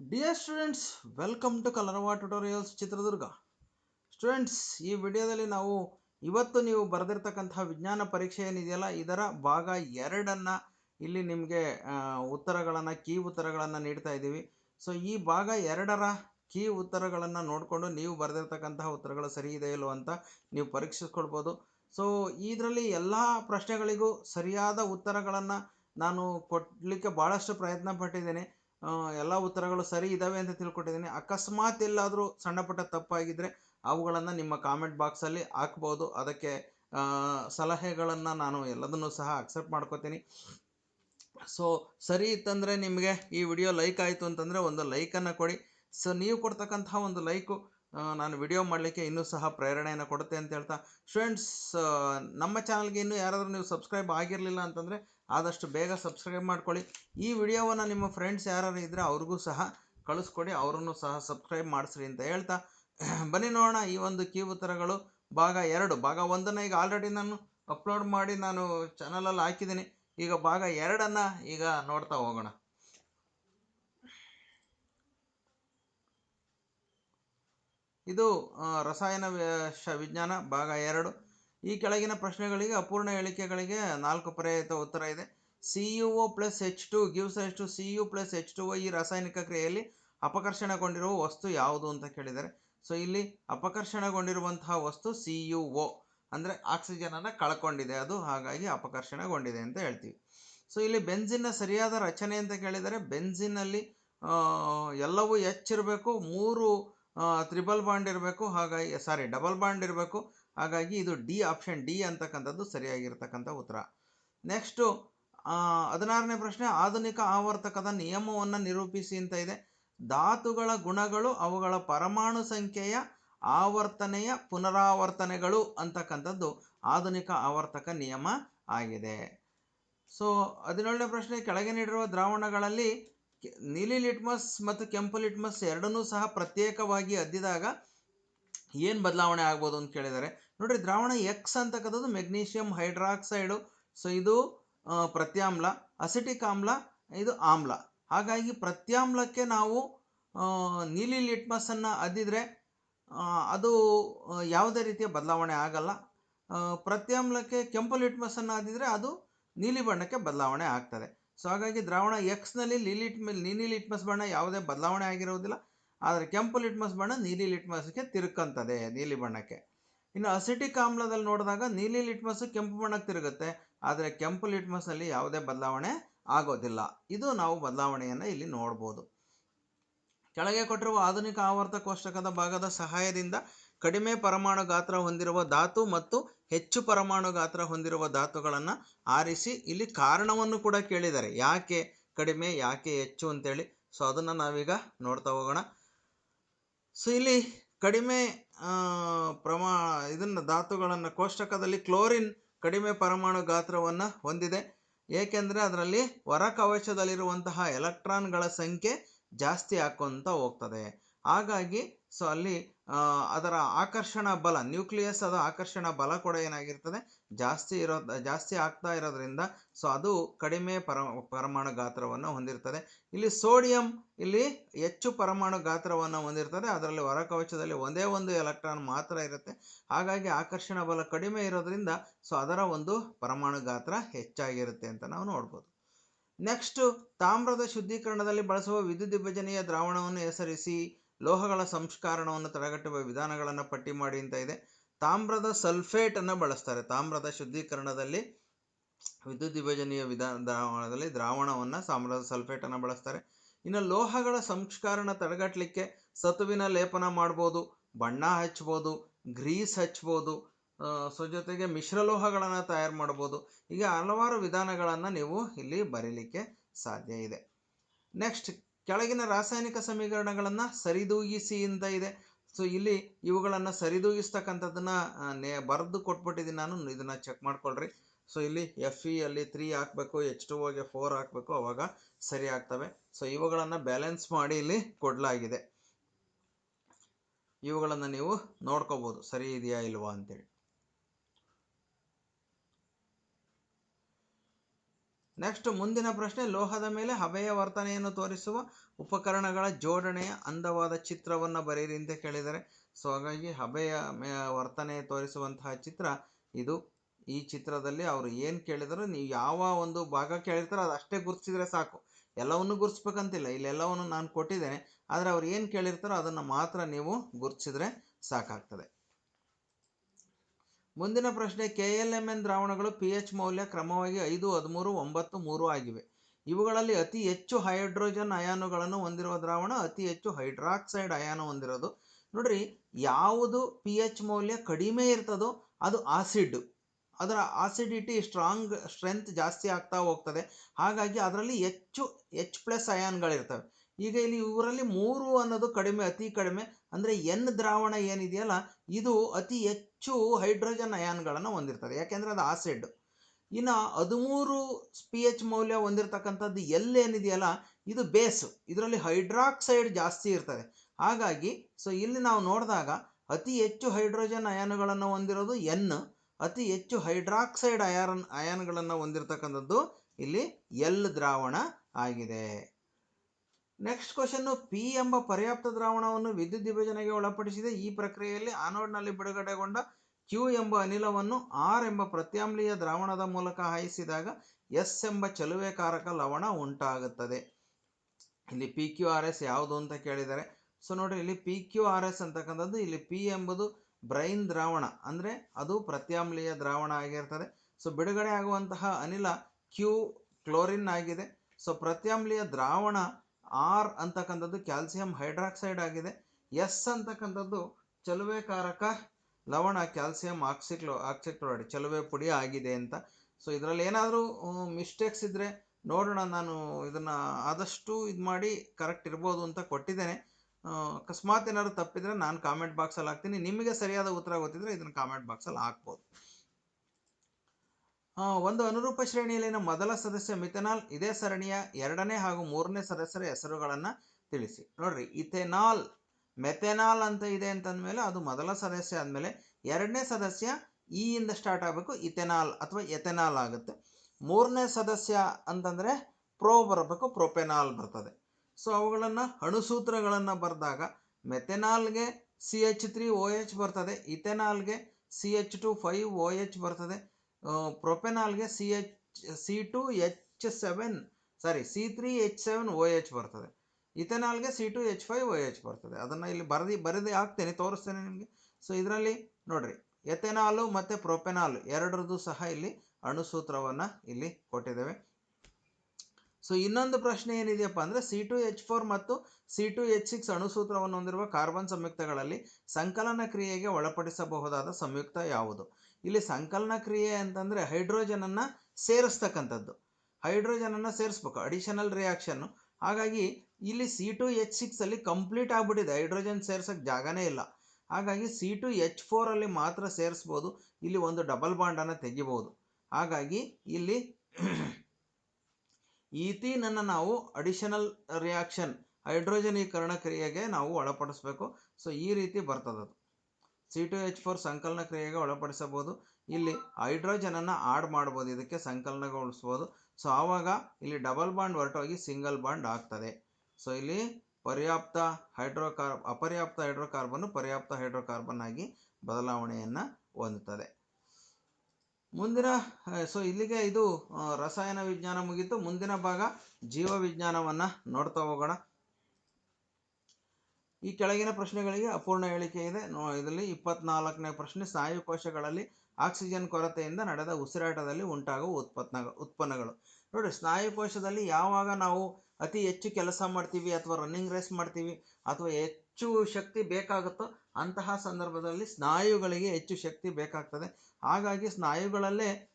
Dear students welcome to Kalarava tutorials Chitradurga students ಈ ವಿಡಿಯೋದಲ್ಲಿ ನಾವು ಇವತ್ತು ನೀವು ಬರೆದಿರ್ತಕ್ಕಂತಹ ವಿಜ್ಞಾನ ಪರೀಕ್ಷೆ ಏನಿದೆಯಲ್ಲ, ಇದರ ಭಾಗ ಎರಡನ್ನು ಇಲ್ಲಿ ನಿಮಗೆ ಉತ್ತರಗಳನ್ನು, ಕೀ ಉತ್ತರಗಳನ್ನು ನೀಡ್ತಾ ಇದ್ದೀವಿ. ಸೊ ಈ ಭಾಗ ಎರಡರ ಕೀ ಉತ್ತರಗಳನ್ನು ನೋಡಿಕೊಂಡು ನೀವು ಬರೆದಿರ್ತಕ್ಕಂತಹ ಉತ್ತರಗಳು ಸರಿ ಇದೆ ಇಲ್ಲೋ ಅಂತ ನೀವು ಪರೀಕ್ಷಿಸ್ಕೊಳ್ಬೋದು. ಸೊ ಇದರಲ್ಲಿ ಎಲ್ಲ ಪ್ರಶ್ನೆಗಳಿಗೂ ಸರಿಯಾದ ಉತ್ತರಗಳನ್ನು ನಾನು ಕೊಡಲಿಕ್ಕೆ ಭಾಳಷ್ಟು ಪ್ರಯತ್ನ ಪಟ್ಟಿದ್ದೇನೆ. ಎಲ್ಲ ಉತ್ತರಗಳು ಸರಿ ಇದ್ದಾವೆ ಅಂತ ತಿಳ್ಕೊಟ್ಟಿದ್ದೀನಿ. ಅಕಸ್ಮಾತ್ ಎಲ್ಲಾದರೂ ಸಣ್ಣ ಪುಟ್ಟ ತಪ್ಪಾಗಿದ್ದರೆ ಅವುಗಳನ್ನು ನಿಮ್ಮ ಕಾಮೆಂಟ್ ಬಾಕ್ಸಲ್ಲಿ ಹಾಕ್ಬೋದು. ಅದಕ್ಕೆ ಸಲಹೆಗಳನ್ನು ನಾನು ಎಲ್ಲದನ್ನೂ ಸಹ ಅಕ್ಸೆಪ್ಟ್ ಮಾಡ್ಕೋತೀನಿ. ಸೊ ಸರಿ ಇತ್ತಂದರೆ ನಿಮಗೆ ಈ ವಿಡಿಯೋ ಲೈಕ್ ಆಯಿತು ಅಂತಂದರೆ ಒಂದು ಲೈಕನ್ನು ಕೊಡಿ. ಸೊ ನೀವು ಕೊಡ್ತಕ್ಕಂತಹ ಒಂದು ಲೈಕು ನಾನು ವಿಡಿಯೋ ಮಾಡಲಿಕ್ಕೆ ಇನ್ನೂ ಸಹ ಪ್ರೇರಣೆಯನ್ನು ಕೊಡುತ್ತೆ ಅಂತ ಹೇಳ್ತಾ. ಸ್ಟೂಡೆಂಟ್ಸ್ ನಮ್ಮ ಚಾನಲ್ಗೆ ಇನ್ನೂ ಯಾರಾದರೂ ನೀವು ಸಬ್ಸ್ಕ್ರೈಬ್ ಆಗಿರಲಿಲ್ಲ ಅಂತಂದರೆ ಆದಷ್ಟು ಬೇಗ ಸಬ್ಸ್ಕ್ರೈಬ್ ಮಾಡ್ಕೊಳ್ಳಿ. ಈ ವಿಡಿಯೋವನ್ನು ನಿಮ್ಮ ಫ್ರೆಂಡ್ಸ್ ಯಾರು ಇದ್ದರೆ ಅವ್ರಿಗೂ ಸಹ ಕಳಿಸ್ಕೊಡಿ, ಅವರನ್ನು ಸಹ ಸಬ್ಸ್ಕ್ರೈಬ್ ಮಾಡಿಸ್ರಿ ಅಂತ ಹೇಳ್ತಾ. ಬನ್ನಿ ನೋಡೋಣ ಈ ಒಂದು ಕೀ ಉತ್ತರಗಳು ಭಾಗ ಎರಡು, ಭಾಗ ಒಂದನ್ನು ಈಗ ಆಲ್ರೆಡಿ ನಾನು ಅಪ್ಲೋಡ್ ಮಾಡಿ ನಾನು ಚಾನಲಲ್ಲಿ ಹಾಕಿದ್ದೀನಿ. ಈಗ ಭಾಗ ಎರಡನ್ನು ಈಗ ನೋಡ್ತಾ ಹೋಗೋಣ. ಇದು ರಸಾಯನ ವಿಜ್ಞಾನ, ಭಾಗ ಎರಡು. ಈ ಕೆಳಗಿನ ಪ್ರಶ್ನೆಗಳಿಗೆ ಅಪೂರ್ಣ ಹೇಳಿಕೆಗಳಿಗೆ ನಾಲ್ಕು ಪರ್ಯಾಯತ ಉತ್ತರ ಇದೆ. C U O plus H two, gives H two, C U plus H two ಈ ರಾಸಾಯನಿಕ ಕ್ರಿಯೆಯಲ್ಲಿ ಅಪಕರ್ಷಣಗೊಂಡಿರುವ ವಸ್ತು ಯಾವುದು ಅಂತ ಕೇಳಿದ್ದಾರೆ ಸೊ ಇಲ್ಲಿ ಅಪಕರ್ಷಣಗೊಂಡಿರುವಂತಹ ವಸ್ತು ಸಿ ಯು ಒ ಅಂದರೆ ಆಕ್ಸಿಜನನ್ನು ಕಳ್ಕೊಂಡಿದೆ. ಅದು ಹಾಗಾಗಿ ಅಪಕರ್ಷಣಗೊಂಡಿದೆ ಅಂತ ಹೇಳ್ತೀವಿ. ಸೊ ಇಲ್ಲಿ ಬೆನ್ಸಿನ್ನ ಸರಿಯಾದ ರಚನೆ ಅಂತ ಕೇಳಿದರೆ ಬೆನ್ಸಿನಲ್ಲಿ ಎಲ್ಲವೂ ಎಚ್ ಇರಬೇಕು, ಮೂರು ತ್ರಿಬಲ್ ಬಾಂಡ್ ಇರಬೇಕು, ಹಾಗಾಗಿ ಸಾರಿ ಡಬಲ್ ಬಾಂಡ್ ಇರಬೇಕು ಹಾಗಾಗಿ ಇದು ಡಿ ಆಪ್ಷನ್ ಡಿ ಅಂತಕ್ಕಂಥದ್ದು ಸರಿಯಾಗಿರ್ತಕ್ಕಂಥ ಉತ್ತರ. ನೆಕ್ಸ್ಟು ಹದಿನಾರನೇ ಪ್ರಶ್ನೆ, ಆಧುನಿಕ ಆವರ್ತಕದ ನಿಯಮವನ್ನು ನಿರೂಪಿಸಿ ಅಂತ ಇದೆ. ಧಾತುಗಳ ಗುಣಗಳು, ಅವುಗಳ ಪರಮಾಣು ಸಂಖ್ಯೆಯ ಆವರ್ತನೆಯ ಪುನರಾವರ್ತನೆಗಳು ಅಂತಕ್ಕಂಥದ್ದು ಆಧುನಿಕ ಆವರ್ತಕ ನಿಯಮ ಆಗಿದೆ. ಸೊ, ಹದಿನೇಳನೇ ಪ್ರಶ್ನೆ, ಕೆಳಗೆ ನೀಡಿರುವ ದ್ರಾವಣಗಳಲ್ಲಿ ನೀಲಿ ಲಿಟ್ಮಸ್ ಮತ್ತು ಕೆಂಪು ಲಿಟ್ಮಸ್ ಎರಡನ್ನೂ ಸಹ ಪ್ರತ್ಯೇಕವಾಗಿ ಅದ್ದಿದಾಗ ಏನು ಬದಲಾವಣೆ ಆಗ್ಬೋದು ಅಂತ ಕೇಳಿದ್ದಾರೆ. ನೋಡ್ರಿ ದ್ರಾವಣ ಎಕ್ಸ್ ಅಂತಕ್ಕಂಥದ್ದು ಮೆಗ್ನೀಷಿಯಂ ಹೈಡ್ರಾಕ್ಸೈಡು ಸೊ ಇದು ಪ್ರತ್ಯಾಮ್ಲ ಅಸಿಟಿಕ್ ಆಮ್ಲ, ಇದು ಆಮ್ಲ. ಹಾಗಾಗಿ ಪ್ರತ್ಯಾಮ್ಲಕ್ಕೆ ನಾವು ನೀಲಿ ಲಿಟ್ಮಸನ್ನು ಅದ್ದಿದ್ರೆ ಅದು ಯಾವುದೇ ರೀತಿಯ ಬದಲಾವಣೆ ಆಗಲ್ಲ. ಪ್ರತ್ಯಾಮ್ಲಕ್ಕೆ ಕೆಂಪು ಲಿಟ್ಮಸನ್ನು ಅದ್ದಿದರೆ ಅದು ನೀಲಿ ಬಣ್ಣಕ್ಕೆ ಬದಲಾವಣೆ ಆಗ್ತದೆ. ಸೊ ಹಾಗಾಗಿ ದ್ರಾವಣ ಎಕ್ಸ್ನಲ್ಲಿ ಲೀಲಿಟ್ ನೀಲಿ ಲಿಟ್ಮಸ್ ಬಣ್ಣ ಯಾವುದೇ ಬದಲಾವಣೆ ಆಗಿರೋದಿಲ್ಲ. ಆದರೆ ಕೆಂಪು ಲಿಟ್ಮಸ್ ಬಣ್ಣ ನೀಲಿ ಲಿಟ್ಮಸ್ಗೆ ತಿರುಕಂತದೆ ನೀಲಿ ಬಣ್ಣಕ್ಕೆ. ಇನ್ನು ಅಸಿಟಿಕ್ ಆಮ್ಲದಲ್ಲಿ ನೋಡಿದಾಗ ನೀಲಿ ಲಿಟ್ಮಸ್ ಕೆಂಪು ಬಣ್ಣಕ್ಕೆ ತಿರುಗುತ್ತೆ, ಆದರೆ ಕೆಂಪು ಲಿಟ್ಮಸ್ನಲ್ಲಿ ಯಾವುದೇ ಬದಲಾವಣೆ ಆಗೋದಿಲ್ಲ. ಇದು ನಾವು ಬದಲಾವಣೆಯನ್ನು ಇಲ್ಲಿ ನೋಡ್ಬೋದು. ಕೆಳಗೆ ಕೊಟ್ಟಿರುವ ಆಧುನಿಕ ಆವರ್ತ ಕೋಷ್ಟಕದ ಭಾಗದ ಸಹಾಯದಿಂದ ಕಡಿಮೆ ಪರಮಾಣು ಗಾತ್ರ ಹೊಂದಿರುವ ಧಾತು ಮತ್ತು ಹೆಚ್ಚು ಪರಮಾಣು ಗಾತ್ರ ಹೊಂದಿರುವ ಧಾತುಗಳನ್ನು ಆರಿಸಿ ಇಲ್ಲಿ ಕಾರಣವನ್ನು ಕೂಡ ಕೇಳಿದ್ದಾರೆ ಯಾಕೆ ಕಡಿಮೆ, ಯಾಕೆ ಹೆಚ್ಚು ಅಂತೇಳಿ. ಸೊ, ಅದನ್ನು ನಾವೀಗ ನೋಡ್ತಾ ಹೋಗೋಣ. ಸೊ, ಇಲ್ಲಿ ಕಡಿಮೆ ಪ್ರಮಾ, ಇದನ್ನು, ಧಾತುಗಳನ್ನು, ಕೋಷ್ಟಕದಲ್ಲಿ ಕ್ಲೋರಿನ್ ಕಡಿಮೆ ಪರಮಾಣು ಗಾತ್ರವನ್ನು ಹೊಂದಿದೆ. ಏಕೆಂದರೆ ಅದರಲ್ಲಿ ಹೊರ ಕವಚದಲ್ಲಿರುವಂತಹ ಎಲೆಕ್ಟ್ರಾನ್ಗಳ ಸಂಖ್ಯೆ ಜಾಸ್ತಿ ಆಕ್ಕೊತ ಹೋಗ್ತದೆ. ಹಾಗಾಗಿ, ಸೊ ಅಲ್ಲಿ ಅದರ ಆಕರ್ಷಣ ಬಲ, ನ್ಯೂಕ್ಲಿಯಸ್ ಅದು ಆಕರ್ಷಣ ಬಲ ಕೂಡ ಏನಾಗಿರ್ತದೆ? ಜಾಸ್ತಿ ಇರೋ, ಜಾಸ್ತಿ ಆಗ್ತಾ ಇರೋದ್ರಿಂದ ಸೊ ಅದು ಕಡಿಮೆ ಪರ, ಪರಮಾಣು ಗಾತ್ರವನ್ನು ಹೊಂದಿರ್ತದೆ. ಇಲ್ಲಿ ಸೋಡಿಯಂ ಇಲ್ಲಿ ಹೆಚ್ಚು ಪರಮಾಣು ಗಾತ್ರವನ್ನು ಹೊಂದಿರ್ತದೆ. ಅದರಲ್ಲಿ ಹೊರ ಕವಚದಲ್ಲಿ ಒಂದೇ ಒಂದು ಎಲೆಕ್ಟ್ರಾನ್ ಮಾತ್ರ ಇರುತ್ತೆ. ಹಾಗಾಗಿ ಆಕರ್ಷಣ ಬಲ ಕಡಿಮೆ ಇರೋದ್ರಿಂದ ಸೊ ಅದರ ಒಂದು ಪರಮಾಣು ಗಾತ್ರ ಹೆಚ್ಚಾಗಿರುತ್ತೆ ಅಂತ ನಾವು ನೋಡ್ಬೋದು. ನೆಕ್ಸ್ಟು ತಾಮ್ರದ ಶುದ್ಧೀಕರಣದಲ್ಲಿ ಬಳಸುವ ವಿದ್ಯುತ್ ವಿಭಜನೆಯ ದ್ರಾವಣವನ್ನು ಹೆಸರಿಸಿ ಲೋಹಗಳ ಸಂಸ್ಕಾರಣವನ್ನು ತಡೆಗಟ್ಟುವ ವಿಧಾನಗಳನ್ನು ಪಟ್ಟಿ ಮಾಡಿ ಅಂತ ಇದೆ. ತಾಮ್ರದ ಸಲ್ಫೇಟನ್ನು ಬಳಸ್ತಾರೆ. ತಾಮ್ರದ ಶುದ್ಧೀಕರಣದಲ್ಲಿ ವಿದ್ಯುತ್ ವಿಭಜನೆಯ ವಿಧಾನ ದ್ರಾವಣದಲ್ಲಿ ದ್ರಾವಣವನ್ನು ತಾಮ್ರದ ಸಲ್ಫೇಟನ್ನು ಬಳಸ್ತಾರೆ. ಇನ್ನು ಲೋಹಗಳ ಸಂಸ್ಕರಣ ತಡೆಗಟ್ಟಲಿಕ್ಕೆ ಸತುವಿನ ಲೇಪನ ಮಾಡ್ಬೋದು, ಬಣ್ಣ ಹಚ್ಬೋದು, ಗ್ರೀಸ್ ಹಚ್ಬೋದು ಸೊ ಜೊತೆಗೆ ಮಿಶ್ರಲೋಹಗಳನ್ನು ತಯಾರು ಮಾಡ್ಬೋದು. ಹೀಗೆ ಹಲವಾರು ವಿಧಾನಗಳನ್ನು ನೀವು ಇಲ್ಲಿ ಬರೀಲಿಕ್ಕೆ ಸಾಧ್ಯ ಇದೆ. ನೆಕ್ಸ್ಟ್ ಕೆಳಗಿನ ರಾಸಾಯನಿಕ ಸಮೀಕರಣಗಳನ್ನು ಸರಿದೂಗಿಸಿ ಅಂತ ಇದೆ. ಸೊ ಇಲ್ಲಿ ಇವುಗಳನ್ನು ಸರಿದೂಗಿಸ್ತಕ್ಕಂಥದ್ದನ್ನು ನೇ, ಬರೆದು ಕೊಟ್ಬಿಟ್ಟಿದ್ದೀನಿ ನಾನು. ಇದನ್ನು ಚೆಕ್ ಮಾಡ್ಕೊಳ್ರಿ. ಸೊ ಇಲ್ಲಿ ಎಫ್ ಇ ಅಲ್ಲಿ ತ್ರೀ ಹಾಕಬೇಕು ಎಚ್ ಟು ಓಗೆ ಫೋರ್ ಹಾಕಬೇಕು, ಅವಾಗ ಸರಿ ಆಗ್ತವೆ. ಸೊ ಇವುಗಳನ್ನು ಬ್ಯಾಲೆನ್ಸ್ ಮಾಡಿ ಇಲ್ಲಿ ಕೊಡಲಾಗಿದೆ. ಇವುಗಳನ್ನು ನೀವು ನೋಡ್ಕೋಬೋದು. ಸರಿ ಇದೆಯಾ ಇಲ್ವಾ ಅಂತೇಳಿ. ನೆಕ್ಸ್ಟ್ ಮುಂದಿನ ಪ್ರಶ್ನೆ, ಲೋಹದ ಮೇಲೆ ಹಬೆಯ ವರ್ತನೆಯನ್ನು ತೋರಿಸುವ ಉಪಕರಣಗಳ ಜೋಡಣೆಯ ಅಂದವಾದ ಚಿತ್ರವನ್ನು ಬರೆಯಿರಿ ಅಂತ ಕೇಳಿದರೆ ಸೊ ಹಾಗಾಗಿ ಹಬೆಯ ವರ್ತನೆ ತೋರಿಸುವಂತಹ ಚಿತ್ರ ಇದು. ಈ ಚಿತ್ರದಲ್ಲಿ ಅವರು ಏನು ಕೇಳಿದರೂ, ನೀವು ಯಾವ ಒಂದು ಭಾಗ ಕೇಳಿರ್ತಾರೋ ಅದು ಅಷ್ಟೇ ಗುರುತಿಸಿದ್ರೆ ಸಾಕು. ಎಲ್ಲವನ್ನು ಗುರುತಿಸ್ಬೇಕಂತಿಲ್ಲ ಇಲ್ಲಿ ಎಲ್ಲವನ್ನು ನಾನು ಕೊಟ್ಟಿದ್ದೇನೆ. ಆದರೆ ಅವ್ರು ಏನು ಕೇಳಿರ್ತಾರೋ ಅದನ್ನು ಮಾತ್ರ ನೀವು ಗುರುತಿಸಿದರೆ ಸಾಕಾಗ್ತದೆ. ಮುಂದಿನ ಪ್ರಶ್ನೆ ಕೆ ಎಲ್ ಎಂ ಎನ್ ದ್ರಾವಣಗಳು ಪಿ ಎಚ್ ಮೌಲ್ಯ ಕ್ರಮವಾಗಿ ಐದು, ಹದಿಮೂರು, ಒಂಬತ್ತು, ಮೂರು ಆಗಿವೆ. ಇವುಗಳಲ್ಲಿ ಅತಿ ಹೆಚ್ಚು ಹೈಡ್ರೋಜನ್ ಅಯಾನುಗಳನ್ನು ಹೊಂದಿರುವ ದ್ರಾವಣ ಅತಿ ಹೆಚ್ಚು ಹೈಡ್ರಾಕ್ಸೈಡ್ ಅಯಾನು ಹೊಂದಿರೋದು. ನೋಡ್ರಿ, ಯಾವುದು ಪಿ ಎಚ್ ಮೌಲ್ಯ ಕಡಿಮೆ ಇರ್ತದೋ ಅದು ಆಸಿಡ್. ಅದರ ಆಸಿಡಿಟಿ ಸ್ಟ್ರಾಂಗ್ ಸ್ಟ್ರೆಂತ್ ಜಾಸ್ತಿ ಆಗ್ತಾ ಹೋಗ್ತದೆ. ಹಾಗಾಗಿ ಅದರಲ್ಲಿ ಹೆಚ್ಚು ಎಚ್ ಪ್ಲಸ್ ಅಯಾನ್ಗಳಿರ್ತವೆ. ಈಗ ಇಲ್ಲಿ ಇವರಲ್ಲಿ ಮೂರು ಅನ್ನೋದು ಕಡಿಮೆ, ಅತಿ ಕಡಿಮೆ. ಅಂದರೆ ಎನ್ ದ್ರಾವಣ ಏನಿದೆಯಲ್ಲ, ಇದು ಅತಿ ಹೆಚ್ಚು ಹೈಡ್ರೋಜನ್ ಅಯಾನ್ಗಳನ್ನು ಹೊಂದಿರ್ತದೆ. ಯಾಕೆಂದರೆ ಅದು ಆಸಿಡ್. ಇನ್ನು ಹದಿಮೂರು ಪಿ ಎಚ್ ಮೌಲ್ಯ ಹೊಂದಿರತಕ್ಕಂಥದ್ದು ಎಲ್ ಏನಿದೆಯಲ್ಲ, ಇದು ಬೇಸು. ಇದರಲ್ಲಿ ಹೈಡ್ರಾಕ್ಸೈಡ್ ಜಾಸ್ತಿ ಇರ್ತದೆ. ಹಾಗಾಗಿ ಸೊ ಇಲ್ಲಿ ನಾವು ನೋಡಿದಾಗ ಅತಿ ಹೆಚ್ಚು ಹೈಡ್ರೋಜನ್ ಅಯಾನುಗಳನ್ನು ಹೊಂದಿರೋದು ಎನ್, ಅತಿ ಹೆಚ್ಚು ಹೈಡ್ರಾಕ್ಸೈಡ್ ಅಯಾನ್ ಅಯಾನ್ಗಳನ್ನು ಹೊಂದಿರತಕ್ಕಂಥದ್ದು ಇಲ್ಲಿ ಎಲ್ ದ್ರಾವಣ ಆಗಿದೆ. ನೆಕ್ಸ್ಟ್ ಕ್ವಶನ್ನು ಪಿ ಎಂಬ ಪರ್ಯಾಪ್ತ ದ್ರಾವಣವನ್ನು ವಿದ್ಯುತ್ ವಿಭಜನೆಗೆ ಒಳಪಡಿಸಿದೆ ಈ ಪ್ರಕ್ರಿಯೆಯಲ್ಲಿ ಆನೋಡ್ನಲ್ಲಿ ಬಿಡುಗಡೆಗೊಂಡ ಕ್ಯೂ ಎಂಬ ಅನಿಲವನ್ನು ಆರ್ ಎಂಬ ಪ್ರತ್ಯಾಮ್ಲೀಯ ದ್ರಾವಣದ ಮೂಲಕ ಹಾಯಿಸಿದಾಗ ಎಸ್ ಎಂಬ ಚಲುವೆಕಾರಕ ಲವಣ ಉಂಟಾಗುತ್ತದೆ. ಇಲ್ಲಿ ಪಿ ಕ್ಯೂ ಆರ್ ಎಸ್ ಯಾವುದು ಅಂತ ಕೇಳಿದ್ದಾರೆ ಸೊ ನೋಡಿ ಇಲ್ಲಿ ಪಿ ಕ್ಯೂ ಆರ್ ಎಸ್ ಅಂತಕ್ಕಂಥದ್ದು ಇಲ್ಲಿ ಪಿ ಎಂಬುದು ಬ್ರೈನ್ ದ್ರಾವಣ, ಅಂದರೆ ಅದು ಪ್ರತ್ಯಾಮ್ಲೀಯ ದ್ರಾವಣ ಆಗಿರ್ತದೆ. ಸೊ ಬಿಡುಗಡೆ ಆಗುವಂತಹ ಅನಿಲ ಕ್ಯೂ ಕ್ಲೋರಿನ್ ಆಗಿದೆ. ಸೊ ಪ್ರತ್ಯಾಮ್ಲೀಯ ದ್ರಾವಣ ಆರ್ ಅಂತಕ್ಕಂಥದ್ದು ಕ್ಯಾಲ್ಸಿಯಂ ಹೈಡ್ರಾಕ್ಸೈಡ್ ಆಗಿದೆ. ಎಸ್ ಅಂತಕ್ಕಂಥದ್ದು ಚಲುವೆಕಾರಕ ಲವಣ ಕ್ಯಾಲ್ಸಿಯಂ ಆಕ್ಸಿಕ್ಲೋ, ಆಕ್ಸಿಕ್ಲೋರೈಡ್, ಚಲುವೆ ಪುಡಿ ಆಗಿದೆ ಅಂತ. ಸೊ ಇದರಲ್ಲಿ ಏನಾದರೂ ಮಿಸ್ಟೇಕ್ಸ್ ಇದ್ದರೆ ನೋಡೋಣ. ನಾನು ಇದನ್ನು ಆದಷ್ಟು ಇದು ಮಾಡಿ ಕರೆಕ್ಟ್ ಇರ್ಬೋದು ಅಂತ ಕೊಟ್ಟಿದ್ದೇನೆ. ಅಕಸ್ಮಾತ್ ಏನಾದ್ರು ತಪ್ಪಿದರೆ ನಾನು ಕಾಮೆಂಟ್ ಬಾಕ್ಸಲ್ಲಿ ಹಾಕ್ತೀನಿ. ನಿಮಗೆ ಸರಿಯಾದ ಉತ್ತರ ಗೊತ್ತಿದ್ರೆ ಇದನ್ನು ಕಾಮೆಂಟ್ ಬಾಕ್ಸಲ್ಲಿ ಹಾಕ್ಬೋದು. ಒಂದು ಅನುರೂಪ ಶ್ರೇಣಿಯಲ್ಲಿನ ಮೊದಲ ಸದಸ್ಯ ಮಿಥೆನಾಲ್, ಇದೇ ಸರಣಿಯ ಎರಡನೇ ಹಾಗೂ ಮೂರನೇ ಸದಸ್ಯರ ಹೆಸರುಗಳನ್ನು ತಿಳಿಸಿ. ನೋಡ್ರಿ, ಇಥೆನಾಲ್, ಮೆಥೆನಾಲ್ ಅಂತ ಇದೆ ಅಂತಂದಮೇಲೆ ಅದು ಮೊದಲ ಸದಸ್ಯ ಆದಮೇಲೆ ಎರಡನೇ ಸದಸ್ಯ ಇ ಇಂದ ಸ್ಟಾರ್ಟ್ ಆಗಬೇಕು, ಇಥೆನಾಲ್ ಅಥವಾ ಎಥೆನಾಲ್ ಆಗುತ್ತೆ. ಮೂರನೇ ಸದಸ್ಯ ಅಂತಂದರೆ ಪ್ರೋ ಬರಬೇಕು, ಪ್ರೊಪೆನಾಲ್ ಬರ್ತದೆ. ಸೊ ಅವುಗಳನ್ನು ಅಣುಸೂತ್ರಗಳನ್ನು ಬರೆದಾಗ ಮೆಥೆನಾಲ್ಗೆ C H three O H ಬರ್ತದೆ, ಇಥೆನಾಲ್ಗೆ C H two five O H ಬರ್ತದೆ ಪ್ರೊಪೆನಾಲ್ಗೆ C H C two H seven sorry C three H seven O H ಬರ್ತದೆ. ಇಥೆನಾಲ್ಗೆ C two H five O H ಬರ್ತದೆ. ಅದನ್ನು ಇಲ್ಲಿ ಬರೆದು ಬರೆದು ಹಾಕ್ತೇನೆ, ತೋರಿಸ್ತೇನೆ ನಿಮಗೆ. ಸೊ ಇದರಲ್ಲಿ ನೋಡಿರಿ, ಎಥೆನಾಲು ಮತ್ತು ಪ್ರೊಪೆನಾಲ್ ಎರಡರದ್ದು ಸಹ ಇಲ್ಲಿ ಅಣುಸೂತ್ರವನ್ನು ಇಲ್ಲಿ ಕೊಟ್ಟಿದ್ದೇವೆ. ಸೊ ಇನ್ನೊಂದು ಪ್ರಶ್ನೆ ಏನಿದೆಯಪ್ಪ ಅಂದರೆ ಸಿ ಟು ಎಚ್ ಫೋರ್ ಮತ್ತು ಸಿ ಟು ಎಚ್ ಸಿಕ್ಸ್ ಅಣುಸೂತ್ರವನ್ನು ಹೊಂದಿರುವ ಕಾರ್ಬನ್ ಸಂಯುಕ್ತಗಳಲ್ಲಿ ಸಂಕಲನ ಕ್ರಿಯೆಗೆ ಒಳಪಡಿಸಬಹುದಾದ ಸಂಯುಕ್ತ ಯಾವುದು? ಇಲ್ಲಿ ಸಂಕಲನ ಕ್ರಿಯೆ ಅಂತಂದರೆ ಹೈಡ್ರೋಜನನ್ನು ಸೇರಿಸ್ತಕ್ಕಂಥದ್ದು. ಹೈಡ್ರೋಜನನ್ನು ಸೇರಿಸ್ಬೇಕು ಅಡಿಷನಲ್ ರಿಯಾಕ್ಷನ್ನು ಹಾಗಾಗಿ ಇಲ್ಲಿ ಸಿ ಟು ಎಚ್ ಸಿಕ್ಸಲ್ಲಿ ಕಂಪ್ಲೀಟ್ ಆಗಿಬಿಟ್ಟಿದೆ. ಹೈಡ್ರೋಜನ್ ಸೇರ್ಸೋಕ್ಕೆ ಜಾಗನೇ ಇಲ್ಲ. ಹಾಗಾಗಿ ಸಿ ಟು ಎಚ್ ಫೋರಲ್ಲಿ ಮಾತ್ರ ಸೇರಿಸ್ಬೋದು. ಇಲ್ಲಿ ಒಂದು ಡಬಲ್ ಬಾಂಡನ್ನು ತೆಗಿಬೋದು. ಹಾಗಾಗಿ ಇಲ್ಲಿ ಈಥೀನನ್ನು ನಾವು ಅಡಿಷನಲ್ ರಿಯಾಕ್ಷನ್ ಹೈಡ್ರೋಜನೀಕರಣ ಕ್ರಿಯೆಗೆ ನಾವು ಒಳಪಡಿಸ್ಬೇಕು. ಸೊ ಈ ರೀತಿ ಬರ್ತದದು. ಸಿ ಟು ಎಚ್ ಫೋರ್ ಸಂಕಲನ ಕ್ರಿಯೆಗೆ ಒಳಪಡಿಸಬಹುದು. ಇಲ್ಲಿ ಹೈಡ್ರೋಜನನ್ನು ಆಡ್ ಮಾಡ್ಬೋದು ಇದಕ್ಕೆ ಸಂಕಲನಗೊಳಿಸ್ಬೋದು ಸೊ ಆವಾಗ ಇಲ್ಲಿ ಡಬಲ್ ಬಾಂಡ್ ಹೊರಟೋಗಿ ಸಿಂಗಲ್ ಬಾಂಡ್ ಆಗ್ತದೆ. ಸೊ ಇಲ್ಲಿ ಪರ್ಯಾಪ್ತ ಹೈಡ್ರೋಕಾರ್, ಅಪರ್ಯಾಪ್ತ ಹೈಡ್ರೋಕಾರ್ಬನ್ ಪರ್ಯಾಪ್ತ ಹೈಡ್ರೋಕಾರ್ಬನ್ ಆಗಿ ಬದಲಾವಣೆಯನ್ನು ಹೊಂದುತ್ತದೆ. ಮುಂದಿನ ಸೊ ಇಲ್ಲಿಗೆ ಇದು ರಸಾಯನ ವಿಜ್ಞಾನ ಮುಗಿತು. ಮುಂದಿನ ಭಾಗ ಜೀವ ವಿಜ್ಞಾನವನ್ನು ನೋಡ್ತಾ ಹೋಗೋಣ. ಈ ಕೆಳಗಿನ ಪ್ರಶ್ನೆಗಳಿಗೆ ಅಪೂರ್ಣ ಹೇಳಿಕೆ ಇದೆ. ನೋ- ಇದರಲ್ಲಿ ಇಪ್ಪತ್ನಾಲ್ಕನೇ ಪ್ರಶ್ನೆ, ಸ್ನಾಯು ಕೋಶಗಳಲ್ಲಿ ಆಕ್ಸಿಜನ್ ಕೊರತೆಯಿಂದ ನಡೆದ ಉಸಿರಾಟದಲ್ಲಿ ಉಂಟಾಗುವ ಉತ್ಪನ್ನ ಉತ್ಪನ್ನಗಳು. ನೋಡಿ, ಸ್ನಾಯು ಕೋಶದಲ್ಲಿ ಯಾವಾಗ ನಾವು ಅತಿ ಹೆಚ್ಚು ಕೆಲಸ ಮಾಡ್ತೀವಿ ಅಥವಾ ರನ್ನಿಂಗ್ ರೇಸ್ ಮಾಡ್ತೀವಿ, ಅಥವಾ ಹೆಚ್ಚು ಶಕ್ತಿ ಬೇಕಾಗುತ್ತೋ ಅಂತಹ ಸಂದರ್ಭದಲ್ಲಿ ಸ್ನಾಯುಗಳಿಗೆ ಹೆಚ್ಚು ಶಕ್ತಿ ಬೇಕಾಗ್ತದೆ. ಹಾಗಾಗಿ ಸ್ನಾಯುಗಳಲ್ಲೇ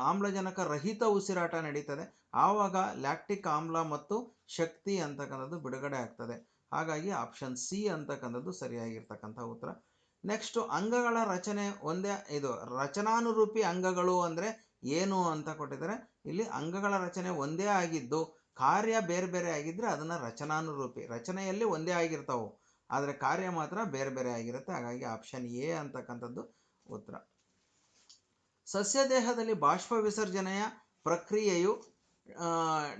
ಆಮ್ಲಜನಕ ರಹಿತ ಉಸಿರಾಟ ನಡೀತದೆ. ಆವಾಗ ಲ್ಯಾಕ್ಟಿಕ್ ಆಮ್ಲ ಮತ್ತು ಶಕ್ತಿ ಅಂತಕ್ಕಂಥದ್ದು ಬಿಡುಗಡೆ ಆಗ್ತದೆ. ಹಾಗಾಗಿ ಆಪ್ಷನ್ ಸಿ ಅಂತಕ್ಕಂಥದ್ದು ಸರಿಯಾಗಿರ್ತಕ್ಕಂಥ ಉತ್ತರ. ನೆಕ್ಸ್ಟು ಅಂಗಗಳ ರಚನೆ ಒಂದೇ, ಇದು ರಚನಾನುರೂಪಿ ಅಂಗಗಳು ಅಂದರೆ ಏನು ಅಂತ ಕೊಟ್ಟಿದ್ದಾರೆ. ಇಲ್ಲಿ ಅಂಗಗಳ ರಚನೆ ಒಂದೇ ಆಗಿದ್ದು, ಕಾರ್ಯ ಬೇರೆ ಬೇರೆ ಆಗಿದ್ದರೆ ಅದನ್ನು ರಚನಾನುರೂಪಿ, ರಚನೆಯಲ್ಲಿ ಒಂದೇ ಆಗಿರ್ತಾವೆ. ಆದರೆ ಕಾರ್ಯ ಮಾತ್ರ ಬೇರೆ ಬೇರೆ ಆಗಿರುತ್ತೆ. ಹಾಗಾಗಿ ಆಪ್ಷನ್ ಎ ಅಂತಕ್ಕಂಥದ್ದು ಉತ್ತರ. ಸಸ್ಯ ದೇಹದಲ್ಲಿ ಬಾಷ್ಪ ವಿಸರ್ಜನೆಯ ಪ್ರಕ್ರಿಯೆಯು